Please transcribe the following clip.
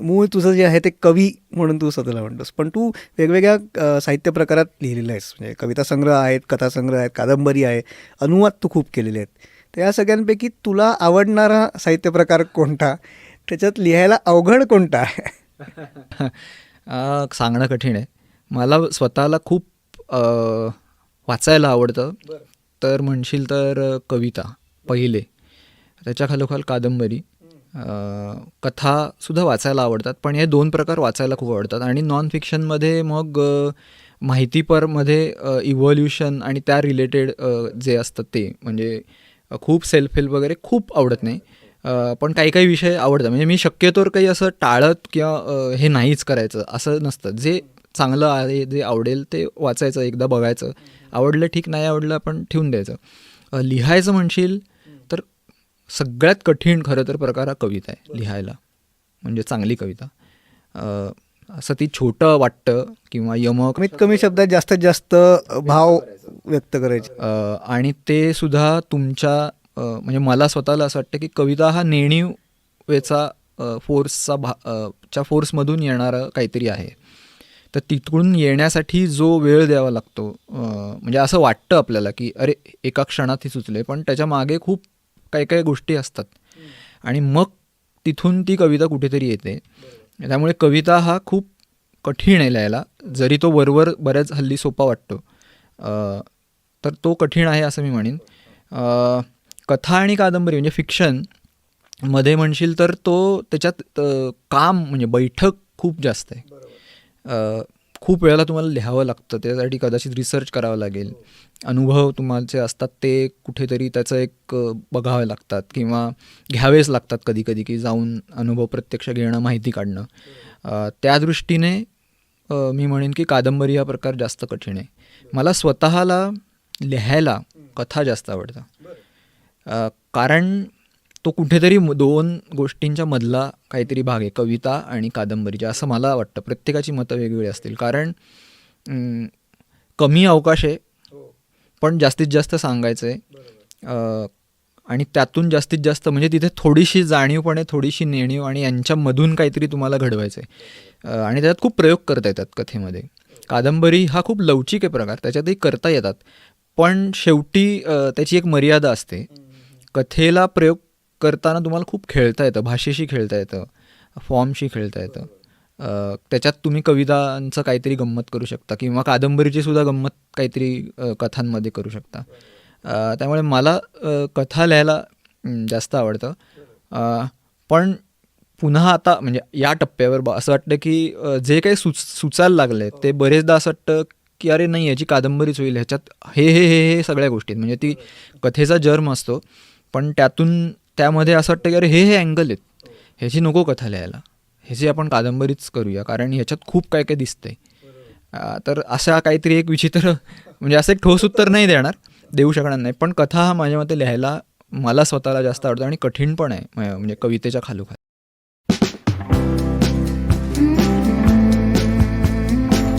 मूळ तुझं जे आहे ते कवी म्हणून तू स्वतःला म्हणतोस. पण तू वेगवेगळ्या साहित्य प्रकारात लिहिलेलं आहेस. म्हणजे कविता संग्रह आहेत कथासंग्रह आहेत कादंबरी आहे अनुवाद तू खूप केलेले आहेत. तर या सगळ्यांपैकी तुला आवडणारा साहित्य प्रकार कोणता? त्याच्यात लिहायला अवघड कोणता आहे? सांगणं कठीण आहे. मला स्वतःला खूप वाचायला आवडतं. तर म्हणशील तर कविता पहिले. त्याच्या खालोखाल कादंबरी. कथासुद्धा वाचायला आवडतात पण हे दोन प्रकार वाचायला खूप आवडतात. आणि नॉन फिक्शनमध्ये मग माहितीपरमध्ये इव्हॉल्युशन आणि त्या रिलेटेड जे असतात ते म्हणजे खूप सेल्फ हेल्प वगैरे खूप आवडत नाही. पण काही काही विषय आवडतात. म्हणजे मी शक्यतोवर काही असं टाळत किंवा हे नाहीच करायचं असं नसतं. जे चांगलं आहे जे आवडेल ते वाचायचं एकदा बघायचं. आवडलं ठीक नाही आवडलं आपण ठेवून द्यायचं. लिहायचं म्हणशील सगळ्यात कठीण खरं तर प्रकार हा कविता आहे लिहायला. म्हणजे चांगली कविता. असं ती छोटं वाटतं किंवा यमक कमीत कमी शब्दात जास्तीत जास्त भाव व्यक्त करायचे. आणि ते सुद्धा तुमच्या म्हणजे मला स्वतःला असं वाटतं की कविता हा नेणीवेचा फोर्सचा भा च्या फोर्समधून येणारं काहीतरी आहे. तर तिकडून येण्यासाठी जो वेळ द्यावा लागतो म्हणजे असं वाटतं आपल्याला की अरे एका क्षणात ही सुचले पण त्याच्यामागे खूप काही काही गोष्टी असतात. आणि मग तिथून ती कविता कुठेतरी येते. त्यामुळे कविता हा खूप कठीण आहे लिहायला. जरी तो वरवर बऱ्याच हल्ली सोपा वाटतो. तर तो कठीण आहे असं मी म्हणेन. कथा आणि कादंबरी म्हणजे फिक्शन. मध्ये म्हणशील तर तो त्याच्यात काम म्हणजे बैठक खूप जास्त आहे. खूप वेळेला तुम्हाला लिहावं लागतं. त्यासाठी कदाचित रिसर्च करावं लागेल. अनुभव तुम्हाचे असतात ते कुठेतरी त्याचं एक बघावे लागतात किंवा घ्यावेच लागतात कधी कधी की जाऊन अनुभव प्रत्यक्ष घेणं माहिती काढणं. त्या दृष्टीने मी म्हणेन की कादंबरी हा प्रकार जास्त कठीण आहे. मला स्वतःला लिहायला कथा जास्त आवडतं कारण तो कुठेतरी दोन गोष्टींच्या मधला काहीतरी भाग आहे कविता आणि कादंबरीच्या असं मला वाटतं. प्रत्येकाची मतं वेगवेगळी असतील. कारण कमी अवकाश आहे पण जास्तीत जास्त सांगायचं आहे आणि त्यातून जास्तीत जास्त म्हणजे तिथे थोडीशी जाणीवपणे थोडीशी नेणीव आणि यांच्यामधून काहीतरी तुम्हाला घडवायचं आहे आणि त्यात खूप प्रयोग करता येतात कथेमध्ये. कादंबरी हा खूप लवचिक आहे प्रकार त्याच्यातही करता येतात. पण शेवटी त्याची एक मर्यादा असते. कथेला प्रयोग करताना तुम्हाला खूप खेळता येतं भाषेशी खेळता येतं फॉर्मशी खेळता येतं. त्याच्यात तुम्ही कवितांचं काहीतरी गंमत करू शकता किंवा कादंबरीची सुद्धा गंमत काहीतरी कथांमध्ये करू शकता. त्यामुळे मला कथा लिहायला जास्त आवडतं. पण पुन्हा आता म्हणजे या टप्प्यावर ब- असं वाटतं की जे काही सुच सुचायला लागले ते बरेचदा असं वाटतं की अरे नाही याची कादंबरीच होईल ह्याच्यात हे हे हे हे सगळ्या गोष्टीत म्हणजे ती कथेचा जर्म असतो पण त्यातून त्यामध्ये असं वाटतं की अरे हे हे अँगल आहेत. ह्याची नको कथा लिहायला. ह्याची आपण कादंबरीच करूया कारण ह्याच्यात खूप काय काय दिसतंय. तर अशा काहीतरी एक विचित्र म्हणजे असं एक ठोस उत्तर नाही देणार देऊ शकणार नाही. पण कथा हा माझ्या मते लिहायला मला स्वतःला जास्त आवडतं आणि कठीण पण आहे म्हणजे कवितेच्या खालोखाल.